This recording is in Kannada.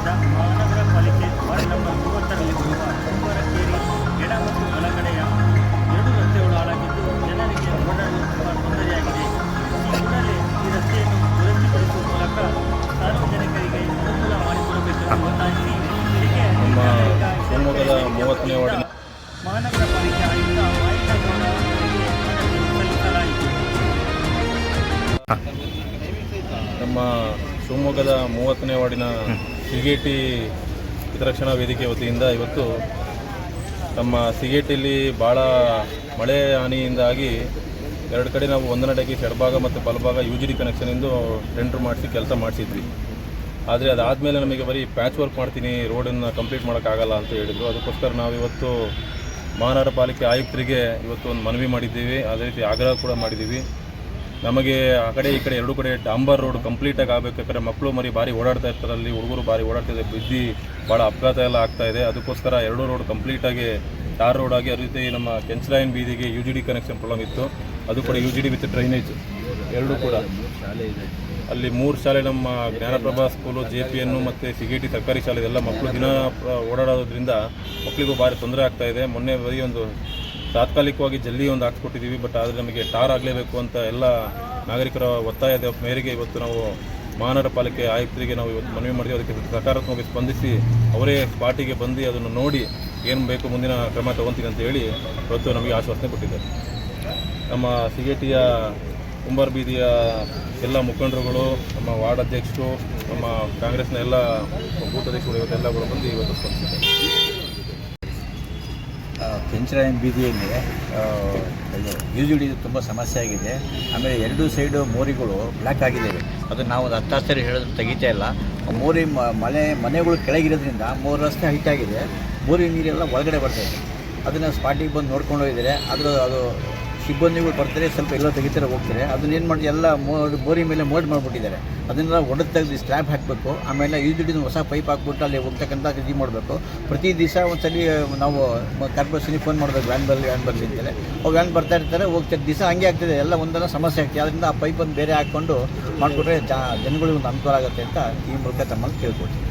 ನಗರದ ಮಹಾನಗರ ಪಾಲಿಕೆ ವಾರ್ಡ್ ನಂಬರ್ ಮೂವತ್ತರಲ್ಲಿ ಬರುವ ಕುಂಬರಕೇರಿ ಎಡ ಮತ್ತು ಬಲಗಡೆಯ ಎರಡು ರಸ್ತೆಗಳು ಹಾಳಾಗಿದ್ದು ಜನರಿಗೆ ಓಡಾಡಲು ತುಂಬ ತೊಂದರೆಯಾಗಿದೆ. ಈ ಕೂಡಲೇ ಈ ರಸ್ತೆಯನ್ನು ದುರಸ್ತಿಪಡಿಸುವ ಮೂಲಕ ಸಾರ್ವಜನಿಕರಿಗೆ ಅನುಕೂಲ ಮಾಡಿಕೊಡಬೇಕೆಂದು ಒತ್ತಾಯಿಸಿ. ಮಹಾನಗರ ನಮ್ಮ ಶಿವಮೊಗ್ಗದ ಮೂವತ್ತನೇ ವಾರ್ಡಿನ ಸಿಗೇಟಿ ಹಿತರಕ್ಷಣಾ ವೇದಿಕೆ ವತಿಯಿಂದ ಇವತ್ತು ನಮ್ಮ ಸಿಗೇಟಿಯಲ್ಲಿ ಭಾಳ ಮಳೆ ಹಾನಿಯಿಂದಾಗಿ ಎರಡು ಕಡೆ ನಾವು ಒಂದನಡೆಗೆ ಎಡಭಾಗ ಮತ್ತು ಬಲಭಾಗ ಯು ಜಿ ಡಿ ಕನೆಕ್ಷನಿಂದು ಟೆಂಡ್ರ್ ಮಾಡಿಸಿ ಕೆಲಸ ಮಾಡಿಸಿದ್ವಿ. ಆದರೆ ಅದಾದಮೇಲೆ ನಮಗೆ ಬರೀ ಪ್ಯಾಚ್ ವರ್ಕ್ ಮಾಡ್ತೀನಿ ರೋಡನ್ನು ಕಂಪ್ಲೀಟ್ ಮಾಡೋಕ್ಕಾಗಲ್ಲ ಅಂತ ಹೇಳಿದರು. ಅದಕ್ಕೋಸ್ಕರ ನಾವು ಇವತ್ತು ಮಹಾನಗರ ಪಾಲಿಕೆ ಆಯುಕ್ತರಿಗೆ ಇವತ್ತು ಒಂದು ಮನವಿ ಮಾಡಿದ್ದೀವಿ. ಅದೇ ರೀತಿ ಆಗ್ರಹ ಕೂಡ ಮಾಡಿದ್ದೀವಿ. ನಮಗೆ ಆ ಕಡೆ ಈ ಕಡೆ ಎರಡು ಕಡೆ ಡಾಂಬರ್ ರೋಡ್ ಕಂಪ್ಲೀಟಾಗಿ ಆಗಬೇಕಾದ್ರೆ ಮಕ್ಕಳು ಮರಿ ಭಾರಿ ಓಡಾಡ್ತಾ ಇರ್ತಾರೆ ಅಲ್ಲಿ ಹುಡುಗರು ಭಾರಿ ಓಡಾಡ್ತಿದೆ ಬಿದ್ದು ಭಾಳ ಅಪಘಾತ ಎಲ್ಲ ಆಗ್ತಾ ಇದೆ. ಅದಕ್ಕೋಸ್ಕರ ಎರಡು ರೋಡ್ ಕಂಪ್ಲೀಟಾಗಿ ಟಾರ್ ರೋಡ್ ಆಗಿ ಅದೇ ರೀತಿ ನಮ್ಮ ಕೆಂಚಲಾಯನ್ ಬೀದಿಗೆ U G D connection problem ಇತ್ತು. ಅದು ಕೂಡ U G D with drainage ಎರಡೂ ಕೂಡ. ಅಲ್ಲಿ ಮೂರು ಶಾಲೆ ನಮ್ಮ ಜ್ಞಾನಪ್ರಭಾ ಸ್ಕೂಲು ಜೆ ಪಿ ಎನ್ನು ಮತ್ತು ಸಿಗೇಟಿ ಸರ್ಕಾರಿ ಶಾಲೆ ಎಲ್ಲ ಮಕ್ಕಳು ದಿನ ಓಡಾಡೋದ್ರಿಂದ ಮಕ್ಕಳಿಗೂ ಭಾರಿ ತೊಂದರೆ ಆಗ್ತಾ ಇದೆ. ಮೊನ್ನೆ ಬರೀ ಒಂದು ತಾತ್ಕಾಲಿಕವಾಗಿ ಜಲ್ಲಿ ಒಂದು ಹಾಕ್ಸ್ಕೊಟ್ಟಿದ್ದೀವಿ ಬಟ್ ಆದರೆ ನಮಗೆ ಟಾರ್ ಆಗಲೇಬೇಕು ಅಂತ ಎಲ್ಲ ನಾಗರಿಕರ ಒತ್ತಾಯದ ಮೇರೆಗೆ ಇವತ್ತು ನಾವು ಮಹಾನಗರ ಪಾಲಿಕೆ ಆಯುಕ್ತರಿಗೆ ನಾವು ಇವತ್ತು ಮನವಿ ಮಾಡಿದ್ವಿ. ಅದಕ್ಕೆ ಸಕಾರಾತ್ಮಕವಾಗಿ ಸ್ಪಂದಿಸಿ ಅವರೇ ಸ್ಪಾಟಿಗೆ ಬಂದು ಅದನ್ನು ನೋಡಿ ಏನು ಬೇಕು ಮುಂದಿನ ಕ್ರಮ ತಗೊತೀನಿ ಅಂತ ಹೇಳಿ ಇವತ್ತು ನಮಗೆ ಆಶ್ವಾಸನೆ ಕೊಟ್ಟಿದ್ದಾರೆ. ನಮ್ಮ ಸಿಗೇಟಿಯ ಕುಂಬಾರ್ ಬೀದಿಯ ಎಲ್ಲ ಮುಖಂಡರುಗಳು, ನಮ್ಮ ವಾರ್ಡ್ ಅಧ್ಯಕ್ಷರು, ನಮ್ಮ ಕಾಂಗ್ರೆಸ್ನ ಎಲ್ಲ ಬೂತ್ ಅಧ್ಯಕ್ಷರು ಇವತ್ತೆಲ್ಲ ಕೂಡ ಬಂದು ಇವತ್ತು ಸ್ಪಂದಿಸಿದ್ದಾರೆ. ಕೆಂಚರಾಯನ ಬೀದಿಯಲ್ಲಿ ಇದು ಯೂಜುಡಿ ತುಂಬ ಸಮಸ್ಯೆ ಆಗಿದೆ. ಆಮೇಲೆ ಎರಡು ಸೈಡು ಮೋರಿಗಳು ಬ್ಲ್ಯಾಕ್ ಆಗಿದ್ದಾವೆ ಅದು ನಾವು ಒಂದು ಹತ್ತು ಸರಿ ಹೇಳಿದ್ರು ತೆಗಿತಾ ಇಲ್ಲ. ಮೋರಿ ಮನೆ, ಮನೆಗಳು ಕೆಳಗಿರೋದ್ರಿಂದ ಮೂರು ರಸ್ತೆ ಆಗಿದೆ. ಮೋರಿ ನೀರೆಲ್ಲ ಒಳಗಡೆ ಬರ್ತಾಯಿದೆ ಅದನ್ನು ಸ್ಪಾಟಿಗೆ ಬಂದು ನೋಡ್ಕೊಂಡು ಹೋಗಿದ್ದಾರೆ. ಅದರ ಅದು ಸಿಬ್ಬಂದಿಗಳು ಬರ್ತಾರೆ, ಸ್ವಲ್ಪ ಎಲ್ಲ ತೆಗಿತಾರೆ, ಹೋಗ್ತಾರೆ. ಅದನ್ನ ಏನು ಮಾಡಿ ಎಲ್ಲ ಮೋ- ಬೋರಿ ಮೇಲೆ ಮೋಡ್ ಮಾಡಿಬಿಟ್ಟಿದ್ದಾರೆ. ಅದನ್ನೆಲ್ಲ ಒಡೆದು ತೆಗೆದು ಸ್ಲ್ಯಾಬ್ ಹಾಕಬೇಕು. ಆಮೇಲೆ ಯೂಜುಡಿನ ಹೊಸ ಪೈಪ್ ಹಾಕ್ಬಿಟ್ಟು ಅಲ್ಲಿ ಹೋಗ್ತಕ್ಕಂಥ ಇದು ಮಾಡಬೇಕು. ಪ್ರತಿ ದಿವಸ ಒಂದ್ಸಲಿ ನಾವು ಕಾರ್ಪೊರೇಷನಿಗೆ ಫೋನ್ ಮಾಡಬೇಕು ವ್ಯಾನ್ ಬರಲಿ ವ್ಯಾನ್ ಬರಲಿ ಅಂತೇಳಿ ಅವು ವ್ಯಾನ್ ಬರ್ತಾ ಇರ್ತಾರೆ ಹೋಗ್ತಾರೆ ದಿವಸ ಹಂಗೆ ಆಗ್ತಿದೆ. ಎಲ್ಲ ಒಂದಲ್ಲ ಸಮಸ್ಯೆ ಆಗ್ತಿದೆ. ಅದರಿಂದ ಆ ಪೈಪನ್ನು ಬೇರೆ ಹಾಕ್ಕೊಂಡು ಮಾಡಿಕೊಟ್ರೆ ಜನಗಳಿಗೆ ಒಂದು ಅನುಕೂಲ ಆಗುತ್ತೆ ಅಂತ ಈ ಮೂಲಕ ತಮ್ಮಲ್ಲಿ ಕೇಳ್ಕೊಡ್ತೀನಿ